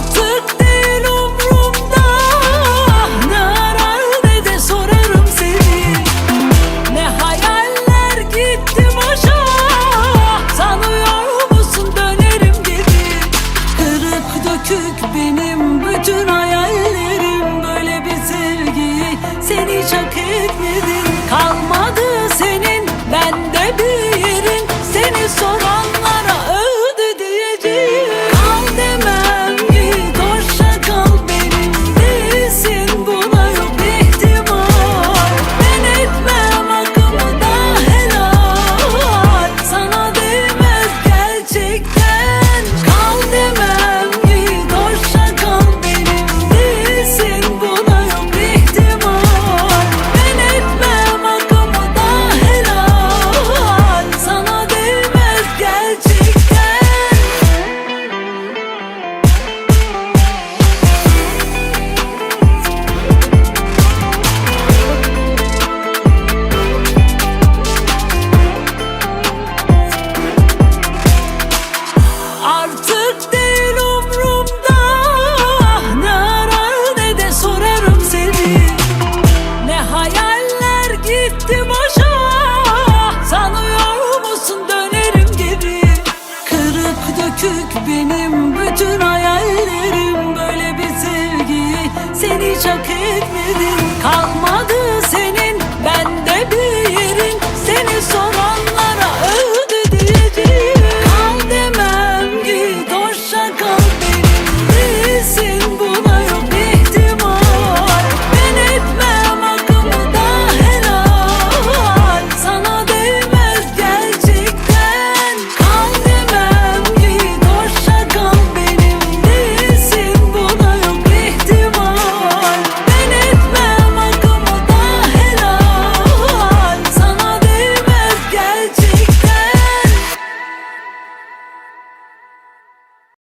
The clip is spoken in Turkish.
to gittim aşağı. Sanıyor musun dönerim geri? Kırık dökük benim bütün hayallerim. Böyle bir sevgiyi sen hiç hak etmedin